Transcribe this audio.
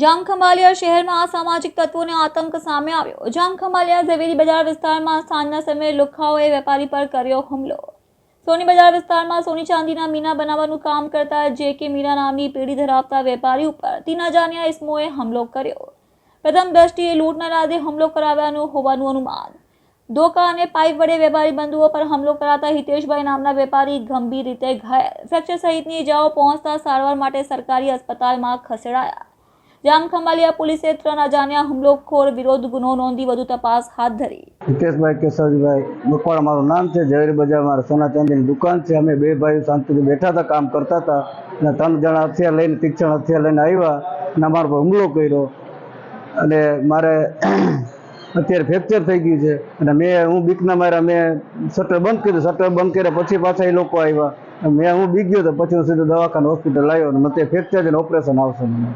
જામખંભાલિયા શહેરમાં અસામાજિક તત્વોને આતંક સામે આવ્યો. જામખંભાલિયા ઝવેરી બજાર વિસ્તારમાં સાંજના સમયે લુખાઓએ વેપારી પર કર્યો હુમલો. સોની બજાર વિસ્તારમાં સોની ચાંદીના મીના બનાવવાનું કામ કરતા જે કે મીરા નામની પેઢી ધરાવતા વેપારી ઉપર તીન અજાણ્યા ઇસમોએ હુમલો કર્યો. પ્રથમ દ્રષ્ટિએ લૂંટના રાધે હુમલો કરાવ્યાનું હોવાનું અનુમાન. ધોકા અને પાઇપ વડે વેપારી બંધુઓ પર હુમલો કરાતા હિતેશભાઈ નામના વેપારી ગંભીર રીતે ઘાયલ. ફ્રેક્ચર સહિતની ઇજાઓ પહોંચતા સારવાર માટે સરકારી અસ્પતાલમાં ખસેડાયા. જામખંભાલિયા પોલીસે ત્રણ અજાણ્યા હુમલોખોર વિરોધ ગુનો નોંધી વધુ તપાસ હાથ ધરી. હિતેશભાઈ કેશવજીભાઈ મકવાણા મારું નામ છે ઝવેરી બજાર મારે સોના ચાંદીની દુકાન છે. અમે બે ભાઈઓ શાંતિથી બેઠા હતા, કામ કરતા હતા. અને ત્રણ જણા હથિયાર લઈને તીક્ષણ હથિયાર લઈને આવ્યા અને અમારા પર હુમલો કર્યો. અને મારે અત્યારે ફ્રેક્ચર થઈ ગયું છે. અને મેં હું બીકના માર્યા, મેં શટર બંધ કર્યું. શટર બંધ કર્યા પછી પાછા એ લોકો આવ્યા. મેં હું બીક ગયો તો પછી હું સીધો દવાખાના હોસ્પિટલ આવ્યો અને મને ફ્રેક્ચર છે ઓપરેશન આવશે મને.